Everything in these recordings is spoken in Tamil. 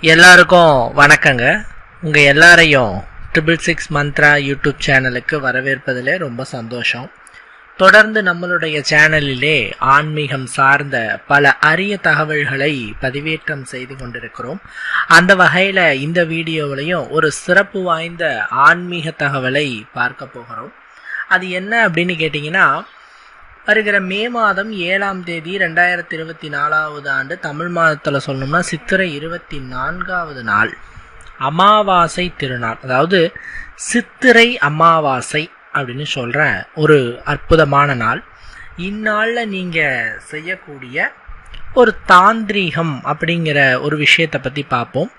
எல்லாருக்கும் வணக்கங்க. உங்கள் எல்லாரையும் ட்ரிபிள் சிக்ஸ் மந்த்ரா யூடியூப் சேனலுக்கு வரவேற்பதிலே ரொம்ப சந்தோஷம். தொடர்ந்து நம்மளுடைய சேனலிலே ஆன்மீகம் சார்ந்த பல அரிய தகவல்களை பதிவேற்றம் செய்து கொண்டிருக்கிறோம். அந்த வகையில் இந்த வீடியோவிலையும் ஒரு சிறப்பு வாய்ந்த ஆன்மீக தகவலை பார்க்க போகிறோம். அது என்ன அப்படின்னு கேட்டிங்கன்னா வருகிற மே மாதம் ஏழாம் தேதி ரெண்டாயிரத்தி இருபத்தி நாலாவது ஆண்டு தமிழ் மாதத்தில் சொல்லணும்னா சித்திரை இருபத்தி நான்காவது நாள். அமாவாசை திருநாள். அதாவது சித்திரை அமாவாசை அப்படின்னு சொல்கிற ஒரு அற்புதமான நாள். இந்நாளில் நீங்கள் செய்யக்கூடிய ஒரு தாந்திரீகம் அப்படிங்கிற ஒரு விஷயத்தை பற்றி பார்ப்போம்.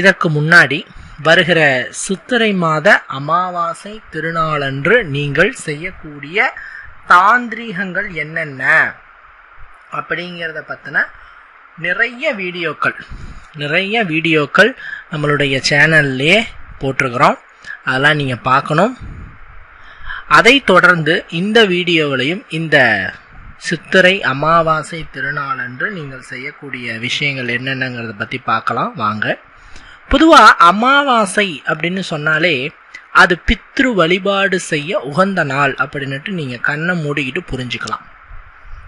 இதற்கு முன்னாடி வருகிற சித்திரை மாத அமாவாசை திருநாளன்று நீங்கள் செய்யக்கூடிய தாந்திரீகங்கள் என்னென்ன? அப்படிங்கிறத பற்றின நிறைய வீடியோக்கள் நிறைய வீடியோக்கள் நம்மளுடைய சேனல்லையே போட்டிருக்கிறோம். அதெல்லாம் நீங்கள் பார்க்கணும். அதை தொடர்ந்து இந்த வீடியோவிலையும் இந்த சித்திரை அமாவாசை திருநாளன்று நீங்கள் செய்யக்கூடிய விஷயங்கள் என்னென்னங்கிறத பற்றி பார்க்கலாம். வாங்க. பொதுவாக அமாவாசை அப்படின்னு சொன்னாலே அது பித்ரு வழிபாடு செய்ய உகந்த நாள் அப்படின்னுட்டு நீங்கள் கண்ணை மூடிக்கிட்டு புரிஞ்சுக்கலாம்.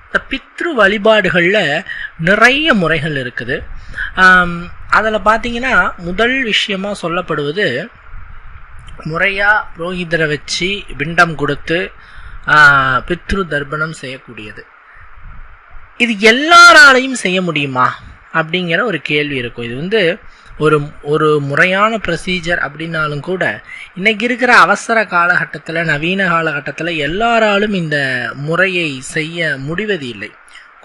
இந்த பித்ரு வழிபாடுகளில் நிறைய முறைகள் இருக்குது. அதில் பார்த்தீங்கன்னா முதல் விஷயமாக சொல்லப்படுவது முறையாக புரோகிதரை வச்சு பிண்டம் கொடுத்து பித்ரு தர்ப்பணம் செய்யக்கூடியது. இது எல்லாராலையும் செய்ய முடியுமா? அப்படிங்கிற ஒரு கேள்வி இருக்கும். இது வந்து ஒரு ஒரு முறையான ப்ரொசீஜர் அப்படின்னாலும் கூட இன்றைக்கி இருக்கிற அவசர காலகட்டத்தில் நவீன காலகட்டத்தில் எல்லாராலும் இந்த முறையை செய்ய முடிவது இல்லை.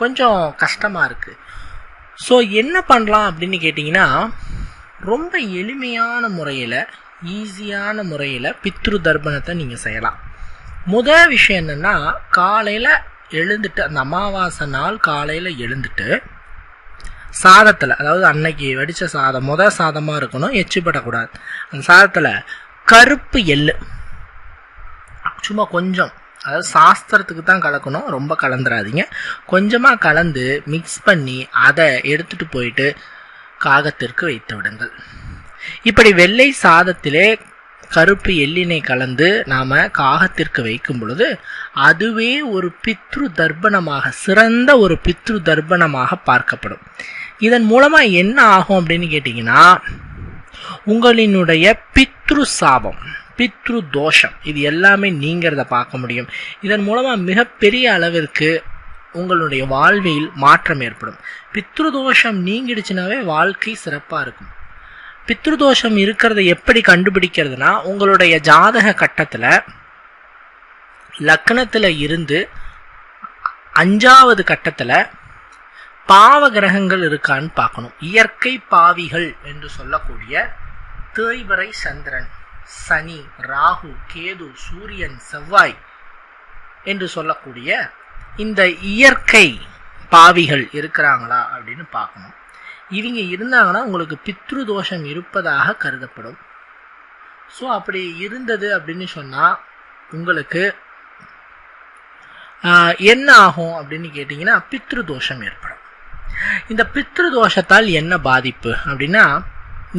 கொஞ்சம் கஷ்டமாக இருக்குது ஸோ என்ன பண்ணலாம் அப்படின்னு கேட்டிங்கன்னா ரொம்ப எளிமையான முறையில் ஈஸியான முறையில் பித்ரு தர்ப்பணத்தை நீங்கள் செய்யலாம். முதல் விஷயம் என்னென்னா காலையில் எழுந்துட்டு அந்த அமாவாசை நாள் காலையில் எழுந்துட்டு சாதத்தில் அதாவது அன்னைக்கு வடித்த சாதம் முத சாதமாக இருக்கணும் எச்சுப்படக்கூடாது அந்த சாதத்தில் கருப்பு எள்ளு. சும்மா கொஞ்சம். அதாவது சாஸ்திரத்துக்கு தான் கலக்கணும் ரொம்ப கலந்துராதீங்க கொஞ்சமாக கலந்து மிக்ஸ் பண்ணி அதை எடுத்துட்டு போயிட்டு காகத்திற்கு வைத்து விடுங்கள். இப்படி வெள்ளை சாதத்திலே கருப்பு எள்ளினை கலந்து நாம் காகத்திற்கு வைக்கும் பொழுது அதுவே ஒரு பித்ரு தர்ப்பணமாக சிறந்த ஒரு பித்ரு தர்ப்பணமாக பார்க்கப்படும். இதன் மூலமாக என்ன ஆகும் அப்படின்னு கேட்டிங்கன்னா உங்களினுடைய பித்ரு சாபம் பித்ரு தோஷம் இது எல்லாமே நீங்கிறத பார்க்க முடியும். இதன் மூலமாக மிகப்பெரிய அளவிற்கு உங்களுடைய வாழ்வில் மாற்றம் ஏற்படும். பித்ரு தோஷம் நீங்கிடுச்சுனாவே வாழ்க்கை சிறப்பாக இருக்கும். பித்ரு தோஷம் இருக்கிறத எப்படி கண்டுபிடிக்கிறதுனா உங்களுடைய ஜாதக கட்டத்தில் லக்னத்தில் இருந்து அஞ்சாவது கட்டத்தில் பாவ கிரகங்கள் இருக்கான்னு பார்க்கணும். இயற்கை பாவிகள் என்று சொல்லக்கூடிய தேய்வரை சந்திரன் சனி ராகு கேது சூரியன் செவ்வாய் என்று சொல்லக்கூடிய இந்த இயற்கை பாவிகள் இருக்கிறாங்களா அப்படின்னு பார்க்கணும். இவங்க இருந்தாங்கன்னா உங்களுக்கு பித்ரு தோஷம் இருப்பதாக கருதப்படும். ஸோ அப்படி இருந்தது அப்படின்னு சொன்னால் உங்களுக்கு என்ன ஆகும் அப்படின்னு கேட்டிங்கன்னா பித்ரு தோஷம் ஏற்படும். இந்த பித்ரு தோஷத்தால் என்ன பாதிப்பு அப்படின்னா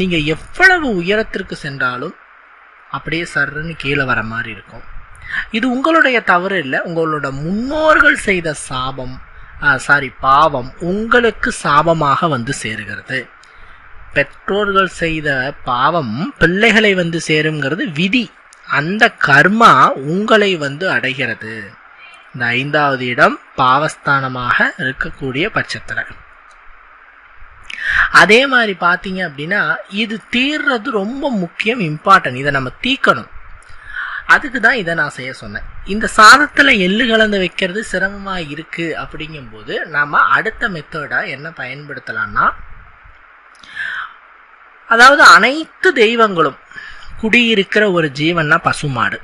நீங்கள் எவ்வளவு உயரத்திற்கு சென்றாலும் அப்படியே சர்ன்னு கீழே வர மாதிரி இருக்கும். இது உங்களுடைய தவறு இல்லை உங்களோட முன்னோர்கள் செய்த சாபம் சாரி பாவம் உங்களுக்கு சாபமாக வந்து சேருகிறது. பெற்றோர்கள் செய்த பாவம் பிள்ளைகளை வந்து சேருங்கிறது விதி. அந்த கர்மா உங்களை வந்து அடைகிறது. இந்த ஐந்தாவது இடம் பாவஸ்தானமாக இருக்கக்கூடிய பட்சத்தில். அதே மாதிரி பார்த்தீங்க அப்படின்னா இது தீர்றது ரொம்ப முக்கியம் இம்பார்ட்டன்ட் இதை நம்ம தீக்கணும் அதுக்கு தான் இதை நான் செய்ய சொன்னேன். இந்த சாதத்தில் எள்ளு கலந்து வைக்கிறது சிரமமாக இருக்கு அப்படிங்கும்போது நாம் அடுத்த மெத்தடாக என்ன பயன்படுத்தலாம்னா அதாவது அனைத்து தெய்வங்களும் குடியிருக்கிற ஒரு ஜீவன்னா பசுமாடு.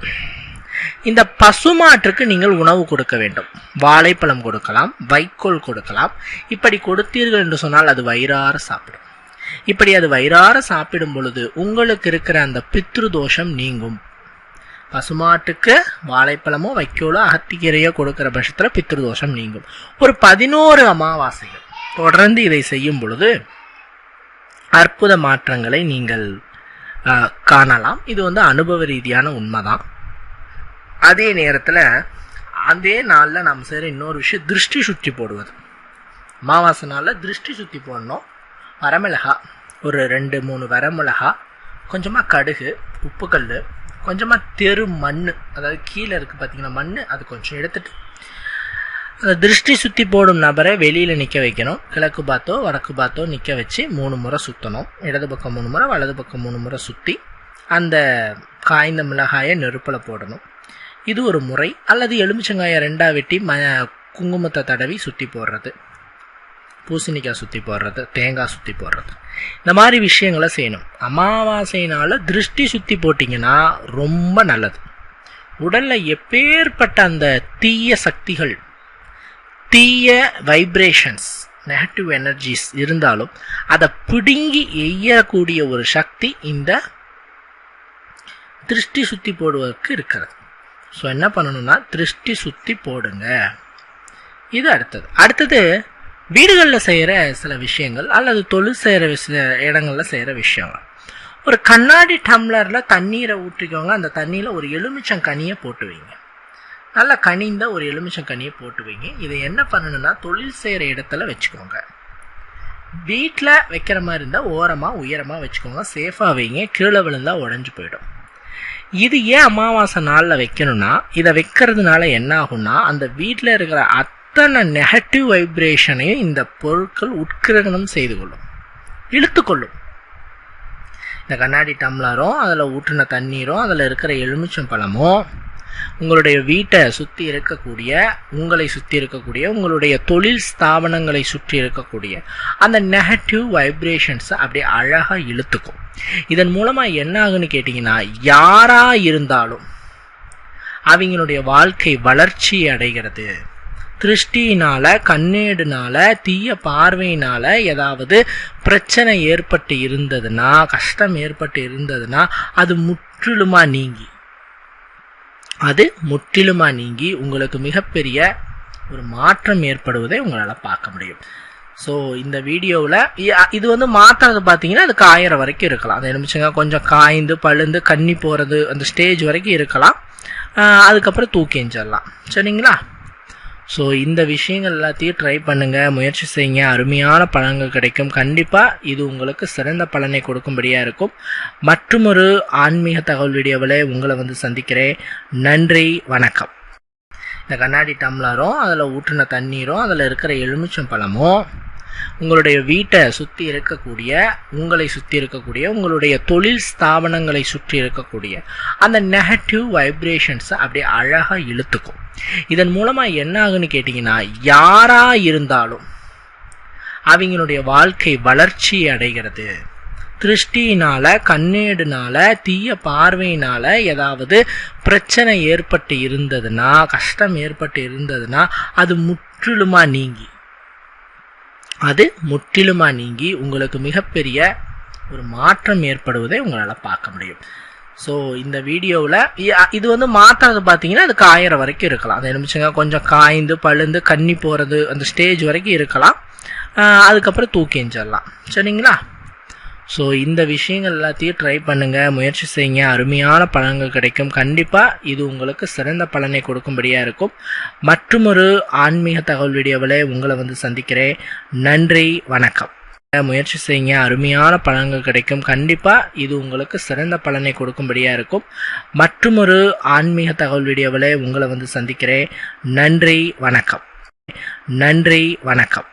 இந்த பசுமாட்டுக்கு நீங்கள் உணவு கொடுக்க வேண்டும். வாழைப்பழம் கொடுக்கலாம் வைக்கோல் கொடுக்கலாம். இப்படி கொடுத்தீர்கள் என்று சொன்னால் அது வயிறார சாப்பிடும். இப்படி அது வயிறார சாப்பிடும் பொழுது உங்களுக்கு இருக்கிற அந்த பித்ரு தோஷம் நீங்கும். பசுமாட்டுக்கு வாழைப்பழமோ வைக்கோலோ அகத்திக்கீரையோ கொடுக்கிற பட்சத்தில் பித்ரு தோஷம் நீங்கும். ஒரு பதினோரு அமாவாசைகள் தொடர்ந்து இதை செய்யும் பொழுது அற்புத மாற்றங்களை நீங்கள் காணலாம். இது வந்து அனுபவ ரீதியான உண்மைதான். அதே நேரத்தில் அதே நாளில் நாம் செய்கிற இன்னொரு விஷயம் திருஷ்டி சுற்றி போடுவது. மாவாச நாளில் திருஷ்டி சுற்றி போடணும். வரமிளகா ஒரு ரெண்டு மூணு வரமிளகா கொஞ்சமாக கடுகு உப்புக்கல் கொஞ்சமாக தெரு மண் அதாவது கீழே இருக்குது பார்த்தீங்கன்னா மண் அது கொஞ்சம் எடுத்துட்டு அந்த திருஷ்டி சுற்றி போடும் நபரை வெளியில் நிற்க வைக்கணும். கிழக்கு பார்த்தோ வடக்கு பார்த்தோ நிற்க வச்சு மூணு முறை சுற்றணும் இடது பக்கம் மூணு முறை வலது பக்கம் மூணு முறை சுற்றி அந்த காய்ந்த மிளகாயை நெருப்பில் போடணும். இது ஒரு முறை அல்லது எலுமிச்சங்காயை ரெண்டாக வெட்டி ம குங்குமத்தை தடவி சுற்றி போடுறது. பூசணிக்காய் சுற்றி போடுறது தேங்காய் சுற்றி போடுறது. இந்த மாதிரி விஷயங்களை செய்யணும். அமாவாசையினால் திருஷ்டி சுற்றி போட்டிங்கன்னா ரொம்ப நல்லது. உடலில் எப்பேற்பட்ட அந்த தீய சக்திகள் தீய வைப்ரேஷன்ஸ் நெகட்டிவ் எனர்ஜிஸ் இருந்தாலும் அதை பிடுங்கி எய்யக்கூடிய ஒரு சக்தி இந்த திருஷ்டி சுற்றி போடுவதற்கு இருக்கிறது. ஸோ என்ன பண்ணணும்னா திருஷ்டி சுற்றி போடுங்க. இது அடுத்தது. அடுத்தது வீடுகளில் செய்கிற சில விஷயங்கள் அல்லது தொழில் செய்கிற சில இடங்களில் செய்கிற விஷயங்கள். ஒரு கண்ணாடி டம்ளரில் தண்ணீரை ஊற்றிக்கோங்க. அந்த தண்ணியில் ஒரு எலுமிச்சம் கனியை போட்டு வைங்க. நல்லா கனிந்த ஒரு எலுமிச்சம் கனியை போட்டு வைங்க. இதை என்ன பண்ணணும்னா தொழில் செய்கிற இடத்துல வச்சுக்கோங்க. வீட்டில் வைக்கிற மாதிரி இருந்தால் ஓரமாக உயரமாக வச்சுக்கோங்க. சேஃபாக வைங்க. கீழே விழுந்தால் உடஞ்சி போயிடும். இது ஏன் அமாவாசை நாளில் வைக்கணும்னா இதை வைக்கிறதுனால என்ன ஆகும்னா அந்த வீட்டில் இருக்கிற அத்தனை நெகட்டிவ் வைப்ரேஷனையும் இந்த பொருட்கள் உட்கிரகணம் செய்து கொள்ளும். இழுத்துக்கொள்ளும். இந்த கண்ணாடி டம்ளரும் அதில் ஊற்றின தண்ணீரும் அதில் இருக்கிற எலுமிச்சம் பழமும் உங்களுடைய வீட்டை சுற்றி இருக்கக்கூடிய உங்களை சுற்றி இருக்கக்கூடிய உங்களுடைய தொழில் ஸ்தாபனங்களை சுற்றி இருக்கக்கூடிய அந்த நெகட்டிவ் வைப்ரேஷன்ஸை அப்படியே அழகாக இழுத்துக்கும். இதன் மூலமாக என்ன ஆகுன்னு கேட்டிங்கன்னா யாராக இருந்தாலும் அவங்களுடைய வாழ்க்கை வளர்ச்சி அடைகிறது. திருஷ்டியினால் கண்ணேடுனால தீய பார்வையினால் ஏதாவது பிரச்சனை ஏற்பட்டு இருந்ததுன்னா கஷ்டம் ஏற்பட்டு இருந்ததுன்னா அது முற்றிலுமாக நீங்கி அது முற்றிலுமா நீங்கி உங்களுக்கு மிகப்பெரிய ஒரு மாற்றம் ஏற்படுவதை உங்களால் பார்க்க முடியும். ஸோ இந்த வீடியோவில் இது வந்து மாற்றுறது பார்த்தீங்கன்னா அது காயிற வரைக்கும் இருக்கலாம். அது எலுமிச்சங்க கொஞ்சம் காய்ந்து பழுந்து கன்னி போகிறது அந்த ஸ்டேஜ் வரைக்கும் இருக்கலாம். அதுக்கப்புறம் தூக்கி எஞ்சிடலாம் சரிங்களா? ஸோ இந்த விஷயங்கள் எல்லாத்தையும் ட்ரை பண்ணுங்கள் முயற்சி செய்யுங்க. அருமையான பழங்கள் கிடைக்கும். கண்டிப்பாக இது உங்களுக்கு சிறந்த பலனை கொடுக்கும்படியாக இருக்கும். மற்றுமொரு ஆன்மீக தகவல் வீடியோவில் உங்களை வந்து சந்திக்கிறேன். நன்றி வணக்கம். இந்த கண்ணாடி டம்ளரும் அதில் ஊற்றின தண்ணீரும் அதில் இருக்கிற எலுமிச்சம் பழமும் உங்களுடைய வீட்டை சுற்றி இருக்கக்கூடிய உங்களை சுற்றி இருக்கக்கூடிய உங்களுடைய தொழில் ஸ்தாபனங்களை சுற்றி இருக்கக்கூடிய அந்த நெகட்டிவ் வைப்ரேஷன்ஸை அப்படியே அழகாக இழுத்துக்கும். இதன் மூலமாக என்ன ஆகுன்னு கேட்டிங்கன்னா யாராக இருந்தாலும் அவங்களுடைய வாழ்க்கை வளர்ச்சி அடைகிறது. திருஷ்டியினால் கண்ணேடுனால தீய பார்வையினால் ஏதாவது பிரச்சனை ஏற்பட்டு இருந்ததுன்னா கஷ்டம் ஏற்பட்டு இருந்ததுன்னா அது முற்றிலுமாக நீங்கி அது முற்றிலுமாக நீங்கி உங்களுக்கு மிகப்பெரிய ஒரு மாற்றம் ஏற்படுவதை உங்களால் பார்க்க முடியும். ஸோ இந்த வீடியோவில் இது வந்து மாற்றுறது பார்த்தீங்கன்னா அது காயிற வரைக்கும் இருக்கலாம். அது நிமிஷங்க கொஞ்சம் காய்ந்து பழுந்து கன்னி போகிறது அந்த ஸ்டேஜ் வரைக்கும் இருக்கலாம். அதுக்கப்புறம் தூக்கி எஞ்சிடலாம் சரிங்களா? ஸோ இந்த விஷயங்கள் எல்லாத்தையும் ட்ரை பண்ணுங்கள் முயற்சி செய்யுங்க. அருமையான பலன்கள் கிடைக்கும். கண்டிப்பாக இது உங்களுக்கு சிறந்த பலனை கொடுக்கும்படியாக இருக்கும். மற்றுமொரு ஆன்மீக தகவல் வீடியோவில் உங்களை வந்து சந்திக்கிறேன். நன்றி வணக்கம். முயற்சி செய்யுங்க அருமையான பலன்கள் கிடைக்கும். கண்டிப்பாக இது உங்களுக்கு சிறந்த பலனை கொடுக்கும்படியாக இருக்கும். மற்றுமொரு ஆன்மீக தகவல் வீடியோவில் உங்களை வந்து சந்திக்கிறேன். நன்றி வணக்கம். நன்றி வணக்கம்.